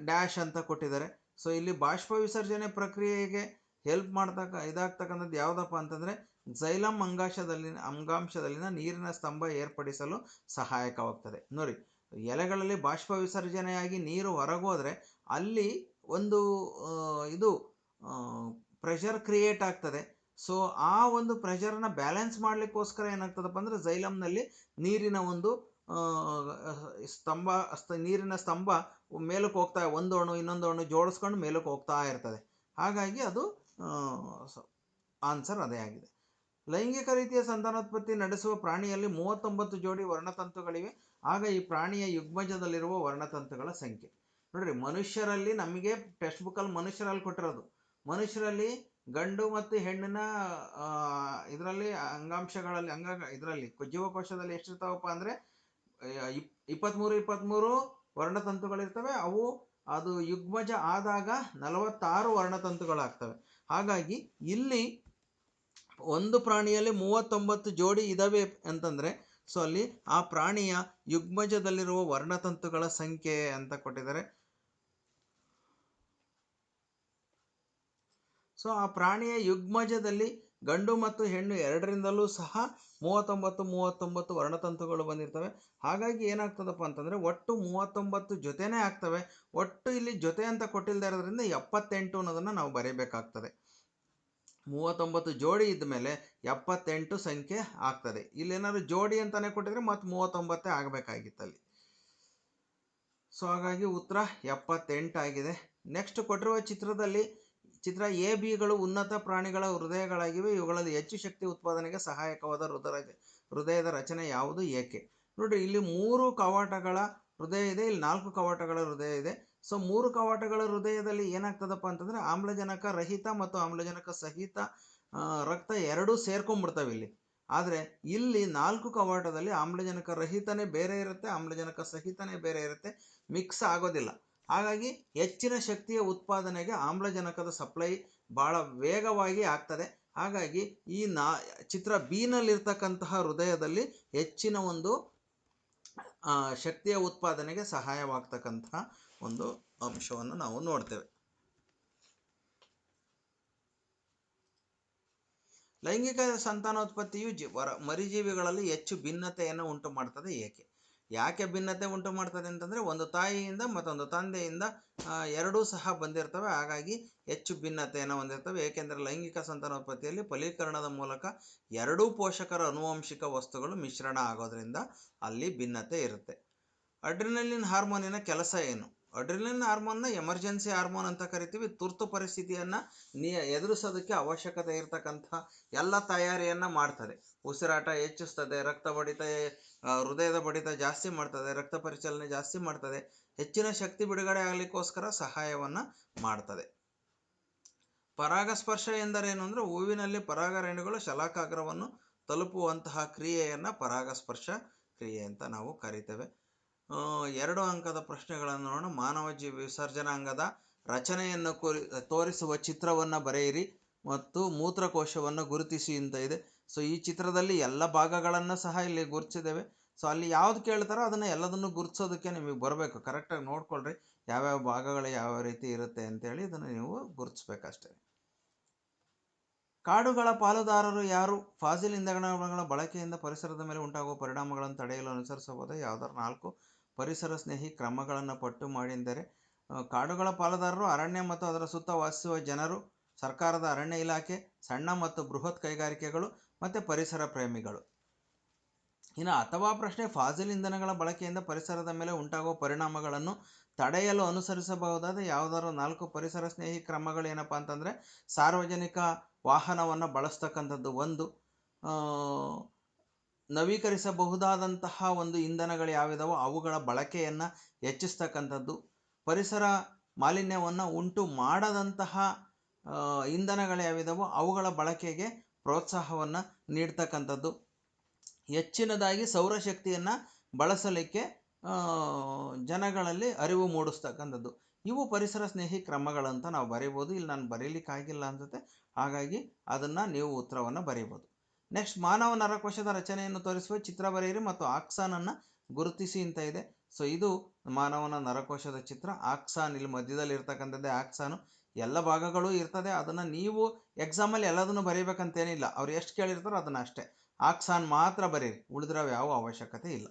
ಡ್ಯಾಶ್ ಅಂತ ಕೊಟ್ಟಿದ್ದಾರೆ. ಸೊ ಇಲ್ಲಿ ಬಾಷ್ಪ ವಿಸರ್ಜನೆ ಪ್ರಕ್ರಿಯೆಗೆ ಹೆಲ್ಪ್ ಮಾಡ್ತಕ್ಕ, ಇದಾಗ್ತಕ್ಕಂಥದ್ದು ಯಾವುದಪ್ಪ ಅಂತಂದರೆ ಜೈಲಂ ಅಂಗಾಂಶದಲ್ಲಿನ ಅಂಗಾಂಶದಲ್ಲಿನ ನೀರಿನ ಸ್ತಂಭ ಏರ್ಪಡಿಸಲು ಸಹಾಯಕವಾಗ್ತದೆ. ನೋಡಿ, ಎಲೆಗಳಲ್ಲಿ ಬಾಷ್ಪ ವಿಸರ್ಜನೆಯಾಗಿ ನೀರು ಹೊರಗೋದ್ರೆ ಅಲ್ಲಿ ಒಂದು ಇದು ಪ್ರೆಷರ್ ಕ್ರಿಯೇಟ್ ಆಗ್ತದೆ. ಸೊ ಆ ಒಂದು ಪ್ರೆಷರನ್ನ ಬ್ಯಾಲೆನ್ಸ್ ಮಾಡಲಿಕ್ಕೋಸ್ಕರ ಏನಾಗ್ತದಪ್ಪ ಅಂದರೆ ಜೈಲಂನಲ್ಲಿ ನೀರಿನ ಒಂದು ಸ್ತಂಭ ಸ್ತ- ನೀರಿನ ಸ್ತಂಭ ಮೇಲಕ್ಕೆ ಹೋಗ್ತಾ ಒಂದು ಅಣು ಇನ್ನೊಂದು ಅಣು ಜೋಡಿಸ್ಕೊಂಡು ಮೇಲಕ್ಕೆ ಹೋಗ್ತಾ ಇರ್ತದೆ. ಹಾಗಾಗಿ ಅದು ಆನ್ಸರ್ ಅದೇ ಆಗಿದೆ. ಲೈಂಗಿಕ ರೀತಿಯ ಸಂತಾನೋತ್ಪತ್ತಿ ನಡೆಸುವ ಪ್ರಾಣಿಯಲ್ಲಿ ಮೂವತ್ತೊಂಬತ್ತು ಜೋಡಿ ವರ್ಣತಂತುಗಳಿವೆ. ಆಗ ಈ ಪ್ರಾಣಿಯ ಯುಗ್ಮಜದಲ್ಲಿರುವ ವರ್ಣತಂತುಗಳ ಸಂಖ್ಯೆ. ನೋಡ್ರಿ, ಮನುಷ್ಯರಲ್ಲಿ ನಮಗೆ ಟೆಕ್ಸ್ಟ್ ಬುಕ್ಕಲ್ಲಿ ಮನುಷ್ಯರಲ್ಲಿ ಕೊಟ್ಟಿರೋದು. ಮನುಷ್ಯರಲ್ಲಿ ಗಂಡು ಮತ್ತು ಹೆಣ್ಣಿನ ಇದರಲ್ಲಿ ಅಂಗಾಂಶಗಳಲ್ಲಿ, ಅಂಗ, ಇದರಲ್ಲಿ ಜೀವಕೋಶದಲ್ಲಿ ಎಷ್ಟಿರ್ತಾವಪ್ಪ ಅಂದರೆ ಇಪ್ಪತ್ತ್ಮೂರು ಇಪ್ಪತ್ತ್ಮೂರು ವರ್ಣತಂತುಗಳಿರ್ತವೆ. ಅವು, ಅದು ಯುಗ್ಮಜ ಆದಾಗ ನಲವತ್ತಾರು ವರ್ಣತಂತುಗಳಾಗ್ತವೆ. ಹಾಗಾಗಿ ಇಲ್ಲಿ ಒಂದು ಪ್ರಾಣಿಯಲ್ಲಿ ಮೂವತ್ತೊಂಬತ್ತು ಜೋಡಿ ಇದ್ದಾವೆ ಅಂತಂದರೆ ಸೊ ಅಲ್ಲಿ ಆ ಪ್ರಾಣಿಯ ಯುಗ್ಮಜದಲ್ಲಿರುವ ವರ್ಣತಂತುಗಳ ಸಂಖ್ಯೆ ಅಂತ ಕೊಟ್ಟಿದ್ದಾರೆ. ಸೊ ಆ ಪ್ರಾಣಿಯ ಯುಗ್ಮಜದಲ್ಲಿ ಗಂಡು ಮತ್ತು ಹೆಣ್ಣು ಎರಡರಿಂದಲೂ ಸಹ ಮೂವತ್ತೊಂಬತ್ತು ಮೂವತ್ತೊಂಬತ್ತು ವರ್ಣತಂತುಗಳು ಬಂದಿರ್ತವೆ. ಹಾಗಾಗಿ ಏನಾಗ್ತದಪ್ಪ ಅಂತಂದರೆ ಒಟ್ಟು ಮೂವತ್ತೊಂಬತ್ತು ಜೊತೆನೇ ಆಗ್ತವೆ. ಒಟ್ಟು ಇಲ್ಲಿ ಜೊತೆ ಅಂತ ಕೊಟ್ಟಿಲ್ಲದೆ ಇರೋದ್ರಿಂದ ಎಪ್ಪತ್ತೆಂಟು ಅನ್ನೋದನ್ನು ನಾವು ಬರೀಬೇಕಾಗ್ತದೆ. ಮೂವತ್ತೊಂಬತ್ತು ಜೋಡಿ ಇದ್ದ ಮೇಲೆ ಎಪ್ಪತ್ತೆಂಟು ಸಂಖ್ಯೆ ಆಗ್ತದೆ. ಇಲ್ಲೇನಾದ್ರು ಜೋಡಿ ಅಂತಾನೆ ಕೊಟ್ಟಿದ್ರೆ ಮತ್ತು ಮೂವತ್ತೊಂಬತ್ತೇ ಆಗಬೇಕಾಗಿತ್ತಲ್ಲಿ ಸೊ ಹಾಗಾಗಿ ಉತ್ತರ ಎಪ್ಪತ್ತೆಂಟು ಆಗಿದೆ. ನೆಕ್ಸ್ಟ್ ಕೊಟ್ಟಿರುವ ಚಿತ್ರದಲ್ಲಿ ಚಿತ್ರ ಎ ಬಿಗಳು ಉನ್ನತ ಪ್ರಾಣಿಗಳ ಹೃದಯಗಳಾಗಿವೆ. ಇವುಗಳಲ್ಲಿ ಹೆಚ್ಚು ಶಕ್ತಿ ಉತ್ಪಾದನೆಗೆ ಸಹಾಯಕವಾದ ಹೃದಯ, ಹೃದಯದ ರಚನೆ ಯಾವುದು? ಏಕೆ? ನೋಡ್ರಿ, ಇಲ್ಲಿ ಮೂರು ಕವಾಟಗಳ ಹೃದಯ ಇದೆ, ಇಲ್ಲಿ ನಾಲ್ಕು ಕವಾಟಗಳ ಹೃದಯ ಇದೆ. ಸೊ ಮೂರು ಕವಾಟಗಳ ಹೃದಯದಲ್ಲಿ ಏನಾಗ್ತದಪ್ಪ ಅಂತಂದರೆ, ಆಮ್ಲಜನಕ ರಹಿತ ಮತ್ತು ಆಮ್ಲಜನಕ ಸಹಿತ ರಕ್ತ ಎರಡೂ ಸೇರ್ಕೊಂಡ್ಬಿಡ್ತವೆ ಇಲ್ಲಿ. ಆದರೆ, ಇಲ್ಲಿ ನಾಲ್ಕು ಕವಾಟದಲ್ಲಿ ಆಮ್ಲಜನಕ ರಹಿತನೇ ಬೇರೆ ಇರುತ್ತೆ, ಆಮ್ಲಜನಕ ಸಹಿತನೇ ಬೇರೆ ಇರುತ್ತೆ, ಮಿಕ್ಸ್ ಆಗೋದಿಲ್ಲ. ಹಾಗಾಗಿ ಹೆಚ್ಚಿನ ಶಕ್ತಿಯ ಉತ್ಪಾದನೆಗೆ ಆಮ್ಲಜನಕದ ಸಪ್ಲೈ ಭಾಳ ವೇಗವಾಗಿ ಆಗ್ತದೆ. ಹಾಗಾಗಿ ಈ ನಾ, ಚಿತ್ರ ಬಿನಲ್ಲಿರ್ತಕ್ಕಂತಹ ಹೃದಯದಲ್ಲಿ ಹೆಚ್ಚಿನ ಒಂದು ಶಕ್ತಿಯ ಉತ್ಪಾದನೆಗೆ ಸಹಾಯವಾಗ್ತಕ್ಕಂತಹ ಒಂದು ಅಂಶವನ್ನು ನಾವು ನೋಡ್ತೇವೆ. ಲೈಂಗಿಕ ಸಂತಾನೋತ್ಪತ್ತಿಯು ಜಿ, ವರ, ಮರಿಜೀವಿಗಳಲ್ಲಿ ಹೆಚ್ಚು ಭಿನ್ನತೆಯನ್ನು ಉಂಟು ಮಾಡ್ತದೆ ಏಕೆ? ಯಾಕೆ ಭಿನ್ನತೆ ಉಂಟು ಮಾಡ್ತದೆ ಅಂತಂದರೆ ಒಂದು ತಾಯಿಯಿಂದ ಮತ್ತೊಂದು ತಂದೆಯಿಂದ ಎರಡೂ ಸಹ ಬಂದಿರ್ತವೆ. ಹಾಗಾಗಿ ಹೆಚ್ಚು ಭಿನ್ನತೆಯನ್ನು ಹೊಂದಿರ್ತವೆ. ಏಕೆಂದರೆ ಲೈಂಗಿಕ ಸಂತಾನೋತ್ಪತ್ತಿಯಲ್ಲಿ ಫಲೀಕರಣದ ಮೂಲಕ ಎರಡೂ ಪೋಷಕರ ಅನುವಂಶಿಕ ವಸ್ತುಗಳು ಮಿಶ್ರಣ ಆಗೋದ್ರಿಂದ ಅಲ್ಲಿ ಭಿನ್ನತೆ ಇರುತ್ತೆ. ಅಡ್ರಿನಲಿನ್ ಹಾರ್ಮೋನಿನ ಕೆಲಸ ಏನು? ಅಡ್ರಿನಲಿನ್ ಹಾರ್ಮೋನ್ನ ಎಮರ್ಜೆನ್ಸಿ ಹಾರ್ಮೋನ್ ಅಂತ ಕರಿತೀವಿ. ತುರ್ತು ಪರಿಸ್ಥಿತಿಯನ್ನು ನಿಯ ಎದುರಿಸೋದಕ್ಕೆ ಅವಶ್ಯಕತೆ ಇರತಕ್ಕಂಥ ಎಲ್ಲ ತಯಾರಿಯನ್ನು ಮಾಡ್ತದೆ. ಉಸಿರಾಟ ಹೆಚ್ಚಿಸ್ತದೆ, ರಕ್ತ ಬಡಿತ ಹೃದಯದ ಬಡಿತ ಜಾಸ್ತಿ ಮಾಡ್ತದೆ, ರಕ್ತ ಪರಿಚಲನೆ ಜಾಸ್ತಿ ಮಾಡ್ತದೆ, ಹೆಚ್ಚಿನ ಶಕ್ತಿ ಬಿಡುಗಡೆ ಆಗಲಿಕ್ಕೋಸ್ಕರ ಸಹಾಯವನ್ನು ಮಾಡ್ತದೆ. ಪರಾಗಸ್ಪರ್ಶ ಎಂದರೇನು ಅಂದರೆ ಹೂವಿನಲ್ಲಿ ಪರಾಗರೇಣುಗಳು ಶಲಾಕಾಗ್ರವನ್ನು ತಲುಪುವಂತಹ ಕ್ರಿಯೆಯನ್ನು ಪರಾಗಸ್ಪರ್ಶ ಕ್ರಿಯೆ ಅಂತ ನಾವು ಕರಿತೇವೆ. ಎರಡು ಅಂಕದ ಪ್ರಶ್ನೆಗಳನ್ನು ನೋಡೋಣ. ಮಾನವ ಜೀವ ವಿಸರ್ಜನಾಂಗದ ರಚನೆಯನ್ನು ತೋರಿಸುವ ಚಿತ್ರವನ್ನು ಬರೆಯಿರಿ ಮತ್ತು ಮೂತ್ರಕೋಶವನ್ನು ಗುರುತಿಸಿ ಅಂತ ಇದೆ. ಸೊ ಈ ಚಿತ್ರದಲ್ಲಿ ಎಲ್ಲ ಭಾಗಗಳನ್ನು ಸಹ ಇಲ್ಲಿ ಗುರುತಿಸಿದ್ದೇವೆ. ಸೊ ಅಲ್ಲಿ ಯಾವ್ದು ಕೇಳ್ತಾರೋ ಅದನ್ನು ಎಲ್ಲದನ್ನು ಗುರುತಿಸೋದಕ್ಕೆ ನಿಮಗೆ ಬರಬೇಕು. ಕರೆಕ್ಟಾಗಿ ನೋಡ್ಕೊಳ್ರಿ ಯಾವ್ಯಾವ ಭಾಗಗಳು ಯಾವ ರೀತಿ ಇರುತ್ತೆ ಅಂತೇಳಿ ಇದನ್ನು ನೀವು ಗುರುತಿಸ್ಬೇಕಷ್ಟೇ. ಕಾಡುಗಳ ಪಾಲುದಾರರು ಯಾರು? ಫಾಸಿಲ್ ಇಂಧನಗಳ ಬಳಕೆಯಿಂದ ಪರಿಸರದ ಮೇಲೆ ಉಂಟಾಗುವ ಪರಿಣಾಮಗಳನ್ನು ತಡೆಯಲು ಅನುಸರಿಸಬಹುದು? ಯಾವುದಾದ್ರು ನಾಲ್ಕು ಪರಿಸರ ಸ್ನೇಹಿ ಕ್ರಮಗಳನ್ನು ಪಟ್ಟು ಮಾಡಿದರೆ ಕಾಡುಗಳ ಪಾಲುದಾರರು ಅರಣ್ಯ ಮತ್ತು ಅದರ ಸುತ್ತ ವಾಸಿಸುವ ಜನರು, ಸರ್ಕಾರದ ಅರಣ್ಯ ಇಲಾಖೆ, ಸಣ್ಣ ಮತ್ತು ಬೃಹತ್ ಕೈಗಾರಿಕೆಗಳು ಮತ್ತು ಪರಿಸರ ಪ್ರೇಮಿಗಳು. ಇನ್ನು ಅಥವಾ ಪ್ರಶ್ನೆ ಫಾಸಿಲ್ ಇಂಧನಗಳ ಬಳಕೆಯಿಂದ ಪರಿಸರದ ಮೇಲೆ ಉಂಟಾಗುವ ಪರಿಣಾಮಗಳನ್ನು ತಡೆಯಲು ಅನುಸರಿಸಬಹುದಾದ ಯಾವುದಾದ್ರು ನಾಲ್ಕು ಪರಿಸರ ಸ್ನೇಹಿ ಕ್ರಮಗಳು ಏನಪ್ಪ ಅಂತಂದರೆ ಸಾರ್ವಜನಿಕ ವಾಹನವನ್ನು ಬಳಸ್ತಕ್ಕಂಥದ್ದು ಒಂದು ನವೀಕರಿಸಬಹುದಾದಂತಹ ಒಂದು ಇಂಧನಗಳು ಯಾವಿದಾವೋ ಅವುಗಳ ಬಳಕೆಯನ್ನು ಹೆಚ್ಚಿಸ್ತಕ್ಕಂಥದ್ದು, ಪರಿಸರ ಮಾಲಿನ್ಯವನ್ನು ಉಂಟು ಮಾಡದಂತಹ ಇಂಧನಗಳು ಯಾವಿದಾವೋ ಅವುಗಳ ಬಳಕೆಗೆ ಪ್ರೋತ್ಸಾಹವನ್ನು ನೀಡ್ತಕ್ಕಂಥದ್ದು. ಹೆಚ್ಚಿನದಾಗಿ ಸೌರಶಕ್ತಿಯನ್ನು ಬಳಸಲಿಕ್ಕೆ ಜನಗಳಲ್ಲಿ ಅರಿವು ಮೂಡಿಸ್ತಕ್ಕಂಥದ್ದು. ಇವು ಪರಿಸರ ಸ್ನೇಹಿ ಕ್ರಮಗಳಂತ ನಾವು ಬರೀಬೋದು. ಇಲ್ಲಿ ನಾನು ಬರೀಲಿಕ್ಕಾಗಿಲ್ಲ ಅನ್ಸುತ್ತೆ. ಹಾಗಾಗಿ ಅದನ್ನು ನೀವು ಉತ್ತರವನ್ನು ಬರೀಬೋದು. ನೆಕ್ಸ್ಟ್, ಮಾನವ ನರಕೋಶದ ರಚನೆಯನ್ನು ತೋರಿಸುವ ಚಿತ್ರ ಬರೆಯಿರಿ ಮತ್ತು ಆಕ್ಸಾನನ್ನು ಗುರುತಿಸಿ ಅಂತ ಇದೆ. ಸೊ, ಇದು ಮಾನವನ ನರಕೋಶದ ಚಿತ್ರ. ಆಕ್ಸಾನ್ ಇಲ್ಲಿ ಮಧ್ಯದಲ್ಲಿ ಇರ್ತಕ್ಕಂಥದ್ದೇ ಆಕ್ಸಾನು. ಎಲ್ಲ ಭಾಗಗಳು ಇರ್ತದೆ, ಅದನ್ನು ನೀವು ಎಕ್ಸಾಮಲ್ಲಿ ಎಲ್ಲದನ್ನು ಬರೀಬೇಕಂತೇನಿಲ್ಲ. ಅವ್ರು ಎಷ್ಟು ಕೇಳಿರ್ತಾರೋ ಅದನ್ನು ಅಷ್ಟೇ. ಆಕ್ಸಾನ್ ಮಾತ್ರ ಬರೀರಿ. ಉಳಿದಿರೋ ಯಾವ ಅವಶ್ಯಕತೆ ಇಲ್ಲ.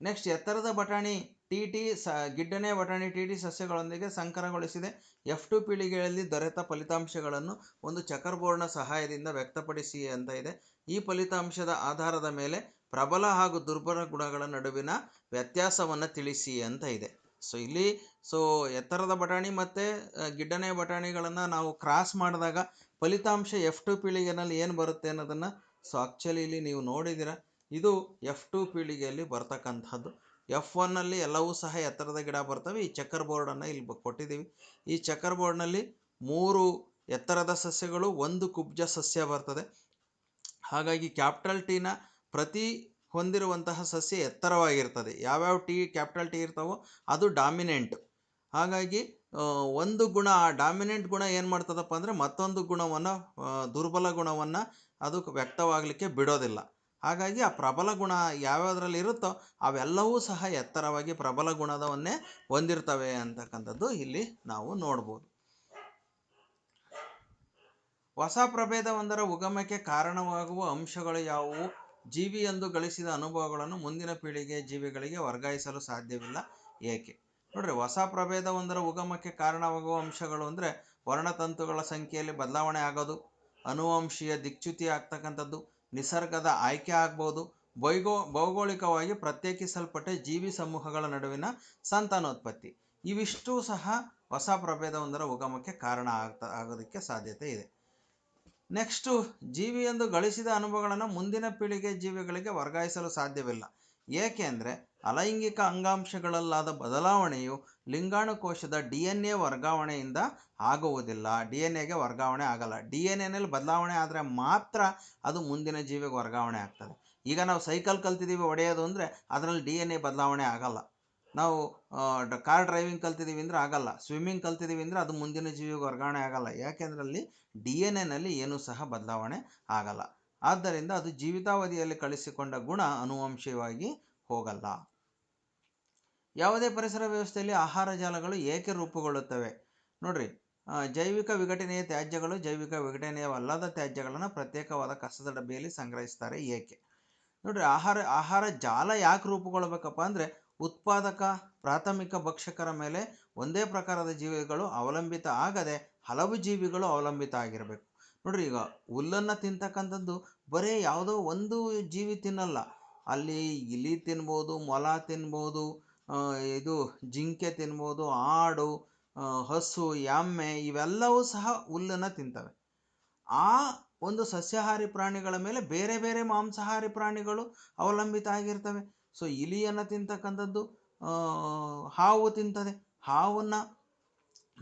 ನೆಕ್ಸ್ಟ್ ಎತ್ತರದ ಬಟಾಣಿ ಟಿ ಟಿ ಸ, ಗಿಡ್ಡನೆ ಬಟಾಣಿ ಟಿ ಟಿ ಸಸ್ಯಗಳೊಂದಿಗೆ ಸಂಕರಗೊಳಿಸಿದೆ. ಎಫ್ ಟು ಪೀಳಿಗೆಯಲ್ಲಿ ದೊರೆತ ಫಲಿತಾಂಶಗಳನ್ನು ಒಂದು ಚಕರ್ ಬೋರ್ಡ್ನ ಸಹಾಯದಿಂದ ವ್ಯಕ್ತಪಡಿಸಿ ಅಂತ ಇದೆ. ಈ ಫಲಿತಾಂಶದ ಆಧಾರದ ಮೇಲೆ ಪ್ರಬಲ ಹಾಗೂ ದುರ್ಬಲ ಗುಣಗಳ ನಡುವಿನ ವ್ಯತ್ಯಾಸವನ್ನು ತಿಳಿಸಿ ಅಂತ ಇದೆ. ಸೊ ಇಲ್ಲಿ ಸೊ ಎತ್ತರದ ಬಟಾಣಿ ಮತ್ತು ಗಿಡ್ಡನೆ ಬಟಾಣಿಗಳನ್ನು ನಾವು ಕ್ರಾಸ್ ಮಾಡಿದಾಗ ಫಲಿತಾಂಶ ಎಫ್ ಟು ಪೀಳಿಗೆನಲ್ಲಿ ಏನು ಬರುತ್ತೆ ಅನ್ನೋದನ್ನು ಸೊ ಆ್ಯಕ್ಚುಲಿ ಇಲ್ಲಿ ನೀವು ನೋಡಿದಿರ ಇದು ಎಫ್ ಟು ಪೀಳಿಗೆಯಲ್ಲಿ ಬರ್ತಕ್ಕಂಥದ್ದು. ಎಫ್ ಒನ್ನಲ್ಲಿ ಎಲ್ಲವೂ ಸಹ ಎತ್ತರದ ಗಿಡ ಬರ್ತವೆ. ಈ ಚಕ್ಕರ್ ಬೋರ್ಡನ್ನು ಇಲ್ಲಿ ಕೊಟ್ಟಿದ್ದೀವಿ. ಈ ಚಕ್ಕರ್ ಬೋರ್ಡ್ನಲ್ಲಿ ಮೂರು ಎತ್ತರದ ಸಸ್ಯಗಳು, ಒಂದು ಕುಬ್ಜ ಸಸ್ಯ ಬರ್ತದೆ. ಹಾಗಾಗಿ ಕ್ಯಾಪಿಟಲ್ ಟೀನ ಪ್ರತಿ ಹೊಂದಿರುವಂತಹ ಸಸ್ಯ ಎತ್ತರವಾಗಿರ್ತದೆ. ಯಾವ್ಯಾವ ಟಿ, ಕ್ಯಾಪಿಟಲ್ ಟಿ ಇರ್ತಾವೋ ಅದು ಡಾಮಿನೆಂಟ್. ಹಾಗಾಗಿ ಒಂದು ಗುಣ, ಆ ಡಾಮಿನೆಂಟ್ ಗುಣ ಏನು ಮಾಡ್ತದಪ್ಪ ಅಂದರೆ ಮತ್ತೊಂದು ಗುಣವನ್ನು ದುರ್ಬಲ ಗುಣವನ್ನು ಅದು ವ್ಯಕ್ತವಾಗಲಿಕ್ಕೆ ಬಿಡೋದಿಲ್ಲ. ಹಾಗಾಗಿ ಆ ಪ್ರಬಲ ಗುಣ ಯಾವ್ಯಾವ್ದ್ರಲ್ಲಿ ಇರುತ್ತೋ ಅವೆಲ್ಲವೂ ಸಹ ಎತ್ತರವಾಗಿ ಪ್ರಬಲ ಗುಣದವನ್ನೇ ಹೊಂದಿರ್ತವೆ ಅಂತಕ್ಕಂಥದ್ದು ಇಲ್ಲಿ ನಾವು ನೋಡ್ಬೋದು. ಹೊಸ ಪ್ರಭೇದವೊಂದರ ಉಗಮಕ್ಕೆ ಕಾರಣವಾಗುವ ಅಂಶಗಳು ಯಾವುವು? ಜೀವಿಯೊಂದು ಗಳಿಸಿದ ಅನುಭವಗಳನ್ನು ಮುಂದಿನ ಪೀಳಿಗೆಯ ಜೀವಿಗಳಿಗೆ ವರ್ಗಾಯಿಸಲು ಸಾಧ್ಯವಿಲ್ಲ. ಏಕೆ? ನೋಡ್ರಿ, ಹೊಸ ಪ್ರಭೇದವೊಂದರ ಉಗಮಕ್ಕೆ ಕಾರಣವಾಗುವ ಅಂಶಗಳು ಅಂದರೆ ವರ್ಣತಂತುಗಳ ಸಂಖ್ಯೆಯಲ್ಲಿ ಬದಲಾವಣೆ ಆಗೋದು, ಅನುವಂಶೀಯ ದಿಕ್ಚ್ಯುತಿ ಆಗ್ತಕ್ಕಂಥದ್ದು, ನಿಸರ್ಗದ ಆಯ್ಕೆ ಆಗ್ಬೋದು, ಭೌಗೋ, ಭೌಗೋಳಿಕವಾಗಿ ಪ್ರತ್ಯೇಕಿಸಲ್ಪಟ್ಟ ಜೀವಿ ಸಮೂಹಗಳ ನಡುವಿನ ಸಂತಾನೋತ್ಪತ್ತಿ. ಇವಿಷ್ಟು ಸಹ ಹೊಸ ಪ್ರಭೇದವೊಂದರ ಉಗಮಕ್ಕೆ ಕಾರಣ ಆಗ್ತಾ, ಆಗೋದಕ್ಕೆ ಸಾಧ್ಯತೆ ಇದೆ. ನೆಕ್ಸ್ಟು, ಜೀವಿಯೊಂದು ಗಳಿಸಿದ ಅನುಭವಗಳನ್ನು ಮುಂದಿನ ಪೀಳಿಗೆ ಜೀವಿಗಳಿಗೆ ವರ್ಗಾಯಿಸಲು ಸಾಧ್ಯವಿಲ್ಲ. ಏಕೆ ಅಂದರೆ ಅಲೈಂಗಿಕ ಅಂಗಾಂಶಗಳಲ್ಲಾದ ಬದಲಾವಣೆಯು ಲಿಂಗಾಣುಕೋಶದ ಡಿ ಎನ್ ಎ ವರ್ಗಾವಣೆಯಿಂದ ಆಗುವುದಿಲ್ಲ. ಡಿ ಎನ್ ಎಗೆ ವರ್ಗಾವಣೆ ಆಗಲ್ಲ. ಡಿ ಎನ್ ಎನಲ್ಲಿ ಬದಲಾವಣೆ ಆದರೆ ಮಾತ್ರ ಅದು ಮುಂದಿನ ಜೀವಿಗೆ ವರ್ಗಾವಣೆ ಆಗ್ತದೆ. ಈಗ ನಾವು ಸೈಕಲ್ ಕಲ್ತಿದ್ದೀವಿ ಹೊಡೆಯೋದು ಅಂದರೆ ಅದರಲ್ಲಿ ಡಿ ಎನ್ ಎ ಬದಲಾವಣೆ ಆಗಲ್ಲ. ನಾವು ಕಾರ್ ಡ್ರೈವಿಂಗ್ ಕಲ್ತಿದ್ದೀವಿ ಅಂದರೆ ಆಗಲ್ಲ. ಸ್ವಿಮ್ಮಿಂಗ್ ಕಲ್ತಿದ್ದೀವಿ ಅಂದರೆ ಅದು ಮುಂದಿನ ಜೀವಿಗೆ ವರ್ಗಾವಣೆ ಆಗಲ್ಲ. ಯಾಕೆಂದರೆ ಅಲ್ಲಿ ಡಿ ಎನ್ ಎನಲ್ಲಿ ಏನೂ ಸಹ ಬದಲಾವಣೆ ಆಗಲ್ಲ. ಆದ್ದರಿಂದ ಅದು ಜೀವಿತಾವಧಿಯಲ್ಲಿ ಕಳಿಸಿಕೊಂಡ ಗುಣ ಅನುವಂಶೀಯವಾಗಿ ಹೋಗಲ್ಲ. ಯಾವುದೇ ಪರಿಸರ ವ್ಯವಸ್ಥೆಯಲ್ಲಿ ಆಹಾರ ಜಾಲಗಳು ಏಕೆ ರೂಪುಗೊಳ್ಳುತ್ತವೆ? ನೋಡ್ರಿ ಜೈವಿಕ ವಿಘಟನೆಯ ತ್ಯಾಜ್ಯಗಳು ಜೈವಿಕ ವಿಘಟನೆಯವಲ್ಲದ ತ್ಯಾಜ್ಯಗಳನ್ನು ಪ್ರತ್ಯೇಕವಾದ ಕಸದ ಡಬ್ಬಿಯಲ್ಲಿ ಸಂಗ್ರಹಿಸ್ತಾರೆ ಏಕೆ? ನೋಡ್ರಿ, ಆಹಾರ ಆಹಾರ ಜಾಲ ಯಾಕೆ ರೂಪುಗೊಳ್ಬೇಕಪ್ಪ ಅಂದರೆ ಉತ್ಪಾದಕ, ಪ್ರಾಥಮಿಕ ಭಕ್ಷಕರ ಮೇಲೆ ಒಂದೇ ಪ್ರಕಾರದ ಜೀವಿಗಳು ಅವಲಂಬಿತ ಆಗದೆ ಹಲವು ಜೀವಿಗಳು ಅವಲಂಬಿತ ಆಗಿರಬೇಕು. ನೋಡ್ರಿ ಈಗ ಹುಲ್ಲನ್ನು ತಿಂತಕ್ಕಂಥದ್ದು ಬರೀ ಯಾವುದೋ ಒಂದು ಜೀವಿ ತಿನ್ನಲ್ಲ. ಅಲ್ಲಿ ಇಲಿ ತಿನ್ಬೋದು, ಮೊಲ ತಿನ್ಬೋದು ಇದು ಜಿಂಕೆ ತಿನ್ಬೋದು, ಆಡು ಹಸು, ಎಮ್ಮೆ ಇವೆಲ್ಲವೂ ಸಹ ಹುಲ್ಲನ್ನು ತಿಂತವೆ. ಆ ಒಂದು ಸಸ್ಯಾಹಾರಿ ಪ್ರಾಣಿಗಳ ಮೇಲೆ ಬೇರೆ ಬೇರೆ ಮಾಂಸಾಹಾರಿ ಪ್ರಾಣಿಗಳು ಅವಲಂಬಿತ ಆಗಿರ್ತವೆ. ಸೊ ಇಲಿಯನ್ನು ತಿಂತಕ್ಕಂಥದ್ದು ಹಾವು ತಿಂತದೆ, ಹಾವನ್ನು